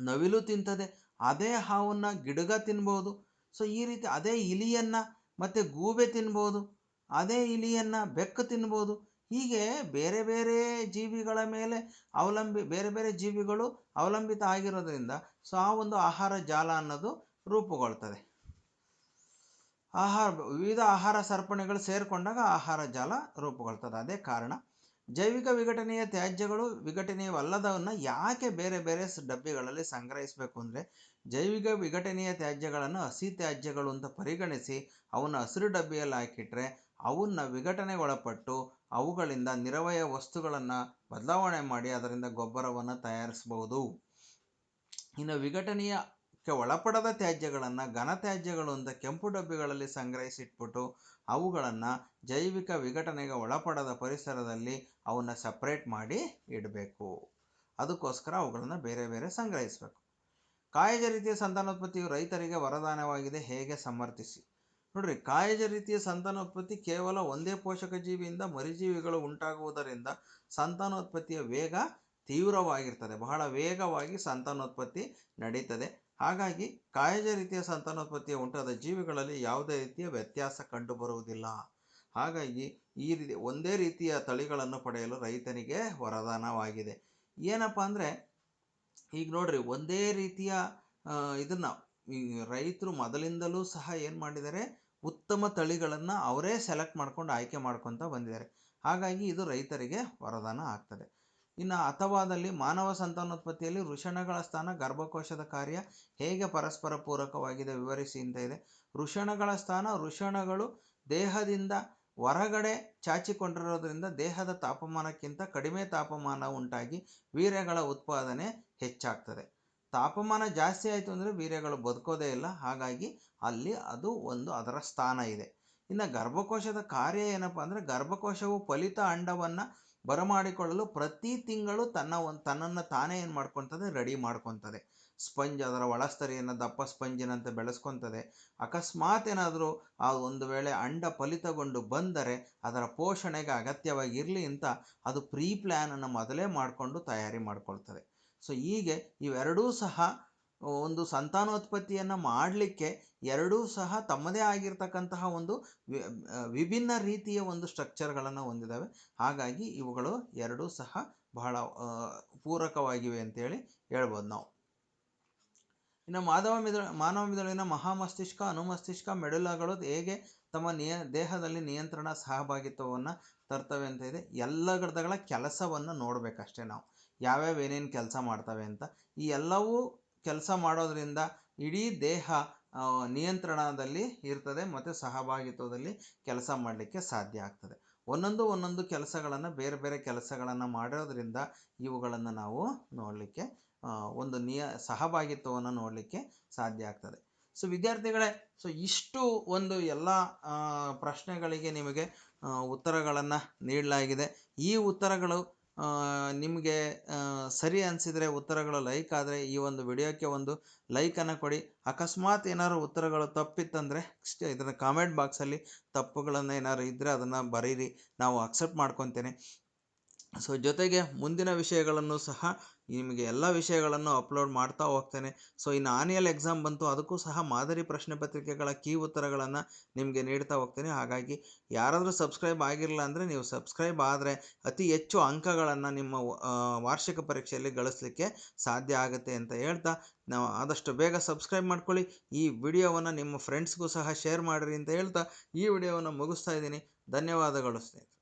ನವಿಲು ತಿಂತದೆ, ಅದೇ ಹಾವನ್ನು ಗಿಡಗ ತಿನ್ಬೋದು. ಸೊ ಈ ರೀತಿ ಅದೇ ಇಲಿಯನ್ನು ಮತ್ತು ಗೂಬೆ ತಿನ್ಬೋದು, ಅದೇ ಇಲಿಯನ್ನು ಬೆಕ್ಕು ತಿನ್ಬೋದು. ಹೀಗೆ ಬೇರೆ ಬೇರೆ ಜೀವಿಗಳ ಮೇಲೆ ಅವಲಂಬಿ, ಬೇರೆ ಬೇರೆ ಜೀವಿಗಳು ಅವಲಂಬಿತ ಆಗಿರೋದ್ರಿಂದ, ಸೊ, ಆ ಒಂದು ಆಹಾರ ಜಾಲ ಅನ್ನೋದು ರೂಪುಗೊಳ್ತದೆ. ಆಹಾರ, ವಿವಿಧ ಆಹಾರ ಸರಪಣಿಗಳು ಸೇರಿಕೊಂಡಾಗ ಆಹಾರ ಜಾಲ ರೂಪುಗೊಳ್ತದೆ. ಅದೇ ಕಾರಣ ಜೈವಿಕ ವಿಘಟನೆಯ ತ್ಯಾಜ್ಯಗಳು ವಿಘಟನೆಯವಲ್ಲದವನ್ನು ಯಾಕೆ ಬೇರೆ ಬೇರೆ ಡಬ್ಬಿಗಳಲ್ಲಿ ಸಂಗ್ರಹಿಸಬೇಕು ಅಂದರೆ ಜೈವಿಕ ವಿಘಟನೆಯ ತ್ಯಾಜ್ಯಗಳನ್ನು ಹಸಿ ತ್ಯಾಜ್ಯಗಳು ಅಂತ ಪರಿಗಣಿಸಿ ಅವನ್ನ ಹಸಿರು ಡಬ್ಬಿಯಲ್ಲಿ ಹಾಕಿಟ್ರೆ ಅವನ್ನ ವಿಘಟನೆಗೊಳಪಟ್ಟು ಅವುಗಳಿಂದ ನಿರವಯ ವಸ್ತುಗಳನ್ನು ಬದಲಾವಣೆ ಮಾಡಿ ಅದರಿಂದ ಗೊಬ್ಬರವನ್ನು ತಯಾರಿಸಬಹುದು ಇನ್ನು ವಿಘಟನೆಯಕ್ಕೆ ಒಳಪಡದ ತ್ಯಾಜ್ಯಗಳನ್ನು ಘನ ತ್ಯಾಜ್ಯಗಳು ಅಂತ ಕೆಂಪು ಡಬ್ಬಿಗಳಲ್ಲಿ ಸಂಗ್ರಹಿಸಿಟ್ಬಿಟ್ಟು ಅವುಗಳನ್ನು ಜೈವಿಕ ವಿಘಟನೆಗೆ ಒಳಪಡದ ಪರಿಸರದಲ್ಲಿ ಅವನ್ನ ಸಪ್ರೇಟ್ ಮಾಡಿ ಇಡಬೇಕು. ಅದಕ್ಕೋಸ್ಕರ ಅವುಗಳನ್ನು ಬೇರೆ ಬೇರೆ ಸಂಗ್ರಹಿಸಬೇಕು. ಕಾಯಜ ರೀತಿಯ ಸಂತಾನೋತ್ಪತ್ತಿಯು ರೈತರಿಗೆ ವರದಾನವಾಗಿದೆ, ಹೇಗೆ ಸಮರ್ಥಿಸಿ? ನೋಡ್ರಿ, ಕಾಯಜ ರೀತಿಯ ಸಂತಾನೋತ್ಪತ್ತಿ ಕೇವಲ ಒಂದೇ ಪೋಷಕ ಜೀವಿಯಿಂದ ಮರಿಜೀವಿಗಳು ಉಂಟಾಗುವುದರಿಂದ ಸಂತಾನೋತ್ಪತ್ತಿಯ ವೇಗ ತೀವ್ರವಾಗಿರ್ತದೆ. ಬಹಳ ವೇಗವಾಗಿ ಸಂತಾನೋತ್ಪತ್ತಿ ನಡೀತದೆ. ಹಾಗಾಗಿ ಕಾಯಜ ರೀತಿಯ ಸಂತಾನೋತ್ಪತ್ತಿಯ ಉಂಟಾದ ಜೀವಿಗಳಲ್ಲಿ ಯಾವುದೇ ರೀತಿಯ ವ್ಯತ್ಯಾಸ ಕಂಡುಬರುವುದಿಲ್ಲ. ಹಾಗಾಗಿ ಈ ರೀತಿ ಒಂದೇ ರೀತಿಯ ತಳಿಗಳನ್ನು ಪಡೆಯಲು ರೈತನಿಗೆ ವರದಾನವಾಗಿದೆ. ಏನಪ್ಪ ಅಂದರೆ, ಈಗ ನೋಡ್ರಿ, ಒಂದೇ ರೀತಿಯ ಇದನ್ನು ಈ ರೈತರು ಮೊದಲಿಂದಲೂ ಸಹ ಏನು ಮಾಡಿದ್ದಾರೆ, ಉತ್ತಮ ತಳಿಗಳನ್ನು ಅವರೇ ಸೆಲೆಕ್ಟ್ ಮಾಡ್ಕೊಂಡು ಆಯ್ಕೆ ಮಾಡ್ಕೊತ ಬಂದಿದ್ದಾರೆ. ಹಾಗಾಗಿ ಇದು ರೈತರಿಗೆ ವರದಾನ ಆಗ್ತದೆ. ಇನ್ನು ಅಥವಾದಲ್ಲಿ ಮಾನವ ಸಂತಾನೋತ್ಪತ್ತಿಯಲ್ಲಿ ವೃಷಣಗಳ ಸ್ಥಾನ ಗರ್ಭಕೋಶದ ಕಾರ್ಯ ಹೇಗೆ ಪರಸ್ಪರ ಪೂರಕವಾಗಿದೆ ವಿವರಿಸಿ ಅಂತ ಇದೆ. ವೃಷಣಗಳ ಸ್ಥಾನ ವೃಷಣಗಳು ದೇಹದಿಂದ ಹೊರಗಡೆ ಚಾಚಿಕೊಂಡಿರೋದ್ರಿಂದ ದೇಹದ ತಾಪಮಾನಕ್ಕಿಂತ ಕಡಿಮೆ ತಾಪಮಾನ ಉಂಟಾಗಿ ವೀರ್ಯಗಳ ಉತ್ಪಾದನೆ ಹೆಚ್ಚಾಗ್ತದೆ. ತಾಪಮಾನ ಜಾಸ್ತಿ ಆಯಿತು ಅಂದರೆ ವೀರ್ಯಗಳು ಬದುಕೋದೇ ಇಲ್ಲ. ಹಾಗಾಗಿ ಅಲ್ಲಿ ಅದು ಒಂದು ಅದರ ಸ್ಥಾನ ಇದೆ. ಇನ್ನು ಗರ್ಭಕೋಶದ ಕಾರ್ಯ ಏನಪ್ಪ ಅಂದರೆ ಗರ್ಭಕೋಶವು ಫಲಿತ ಅಂಡವನ್ನು ಬರಮಾಡಿಕೊಳ್ಳಲು ಪ್ರತಿ ತಿಂಗಳು ತನ್ನ ಒಂದು ತನ್ನನ್ನು ತಾನೇ ಏನು ಮಾಡ್ಕೊತದೆ ರೆಡಿ ಮಾಡ್ಕೊತದೆ ಸ್ಪಂಜ್ ಅದರ ಒಳಸ್ತರಿಯನ್ನು ದಪ್ಪ ಸ್ಪಂಜಿನಂತೆ ಬೆಳೆಸ್ಕೊತದೆ ಅಕಸ್ಮಾತ್ ಏನಾದರೂ ಆ ಒಂದು ವೇಳೆ ಅಂಡ ಫಲಿತಗೊಂಡು ಬಂದರೆ ಅದರ ಪೋಷಣೆಗೆ ಅಗತ್ಯವಾಗಿ ಇರಲಿ ಅಂತ ಅದು ಪ್ರೀ ಪ್ಲ್ಯಾನನ್ನು ಮೊದಲೇ ಮಾಡಿಕೊಂಡು ತಯಾರಿ ಮಾಡಿಕೊಳ್ತದೆ. ಸೊ ಹೀಗೆ ಇವೆರಡೂ ಸಹ ಒಂದು ಸಂತಾನೋತ್ಪತ್ತಿಯನ್ನು ಮಾಡಲಿಕ್ಕೆ ಎರಡೂ ಸಹ ತಮ್ಮದೇ ಆಗಿರ್ತಕ್ಕಂತಹ ಒಂದು ವಿಭಿನ್ನ ರೀತಿಯ ಒಂದು ಸ್ಟ್ರಕ್ಚರ್ಗಳನ್ನು ಹೊಂದಿದ್ದಾವೆ ಹಾಗಾಗಿ ಇವುಗಳು ಎರಡೂ ಸಹ ಬಹಳ ಪೂರಕವಾಗಿವೆ ಅಂತೇಳಿ ಹೇಳ್ಬೋದು ನಾವು. ಇನ್ನು ಮಾಧವ ಮಿದುಳ, ಮಾನವ ಮಿದುಳಿನ ಮಹಾಮಸ್ತಿಷ್ಕ, ಅನುಮಸ್ತಿಷ್ಕ ಮೆಡುಲಗಳು ಹೇಗೆ ತಮ್ಮ ನಿಯ, ದೇಹದಲ್ಲಿ ನಿಯಂತ್ರಣ ಸಹಭಾಗಿತ್ವವನ್ನು ತರ್ತವೆ ಅಂತ ಇದೆ. ಎಲ್ಲಗಳ ಕೆಲಸವನ್ನು ನೋಡಬೇಕಷ್ಟೇ ನಾವು. ಯಾವ್ಯಾವ ಏನೇನು ಕೆಲಸ ಮಾಡ್ತವೆ ಅಂತ. ಈ ಎಲ್ಲವೂ ಕೆಲಸ ಮಾಡೋದರಿಂದ ಇಡೀ ದೇಹ ನಿಯಂತ್ರಣದಲ್ಲಿ ಇರ್ತದೆ ಮತ್ತು ಸಹಭಾಗಿತ್ವದಲ್ಲಿ ಕೆಲಸ ಮಾಡಲಿಕ್ಕೆ ಸಾಧ್ಯ ಆಗ್ತದೆ. ಒಂದೊಂದು ಒಂದೊಂದು ಕೆಲಸಗಳನ್ನು, ಬೇರೆ ಬೇರೆ ಕೆಲಸಗಳನ್ನು ಮಾಡೋದರಿಂದ ಇವುಗಳನ್ನು ನಾವು ನೋಡಲಿಕ್ಕೆ ಒಂದು ನಿಯ, ಸಹಭಾಗಿತ್ವವನ್ನು ನೋಡಲಿಕ್ಕೆ ಸಾಧ್ಯ ಆಗ್ತದೆ. ಸೊ ವಿದ್ಯಾರ್ಥಿಗಳೇ ಸೊ ಇಷ್ಟು ಒಂದು ಎಲ್ಲ ಪ್ರಶ್ನೆಗಳಿಗೆ ನಿಮಗೆ ಉತ್ತರಗಳನ್ನು ನೀಡಲಾಗಿದೆ. ಈ ಉತ್ತರಗಳು ನಿಮಗೆ ಸರಿ ಅನಿಸಿದರೆ ಉತ್ತರಗಳು ಲೈಕ್ ಆದರೆ ಈ ಒಂದು ವಿಡಿಯೋಕ್ಕೆ ಒಂದು ಲೈಕನ್ನು ಕೊಡಿ. ಅಕಸ್ಮಾತ್ ಏನಾದ್ರು ಉತ್ತರಗಳು ತಪ್ಪಿತ್ತಂದರೆ ಇದನ್ನು ಕಾಮೆಂಟ್ ಬಾಕ್ಸಲ್ಲಿ ತಪ್ಪುಗಳನ್ನು ಏನಾದ್ರು ಇದ್ದರೆ ಅದನ್ನು ಬರೀರಿ. ನಾವು ಅಕ್ಸೆಪ್ಟ್ ಮಾಡ್ಕೊತೇನೆ. ಸೊ ಜೊತೆಗೆ ಮುಂದಿನ ವಿಷಯಗಳನ್ನು ಸಹ ನಿಮಗೆ ಎಲ್ಲ ವಿಷಯಗಳನ್ನು ಅಪ್ಲೋಡ್ ಮಾಡ್ತಾ ಹೋಗ್ತೇನೆ. ಸೊ ಇನ್ನು ಆನಿಯಲ್ ಎಕ್ಸಾಮ್ ಬಂತು, ಅದಕ್ಕೂ ಸಹ ಮಾದರಿ ಪ್ರಶ್ನೆ ಪತ್ರಿಕೆಗಳ ಕೀ ಉತ್ತರಗಳನ್ನು ನಿಮಗೆ ನೀಡ್ತಾ ಹೋಗ್ತೇನೆ. ಹಾಗಾಗಿ ಯಾರಾದರೂ ಸಬ್ಸ್ಕ್ರೈಬ್ ಆಗಿರಲಿಲ್ಲ ಅಂದರೆ ನೀವು ಸಬ್ಸ್ಕ್ರೈಬ್ ಆದರೆ ಅತಿ ಹೆಚ್ಚು ಅಂಕಗಳನ್ನು ನಿಮ್ಮ ವಾರ್ಷಿಕ ಪರೀಕ್ಷೆಯಲ್ಲಿ ಗಳಿಸಲಿಕ್ಕೆ ಸಾಧ್ಯ ಆಗುತ್ತೆ ಅಂತ ಹೇಳ್ತಾ, ನಾವು ಆದಷ್ಟು ಬೇಗ ಸಬ್ಸ್ಕ್ರೈಬ್ ಮಾಡ್ಕೊಳ್ಳಿ. ಈ ವಿಡಿಯೋವನ್ನು ನಿಮ್ಮ ಫ್ರೆಂಡ್ಸ್ಗೂ ಸಹ ಶೇರ್ ಮಾಡಿರಿ ಅಂತ ಹೇಳ್ತಾ, ಈ ವಿಡಿಯೋವನ್ನು ಮುಗಿಸ್ತಾ ಇದ್ದೀನಿ. ಧನ್ಯವಾದಗಳು ಸ್ನೇಹಿತರೆ.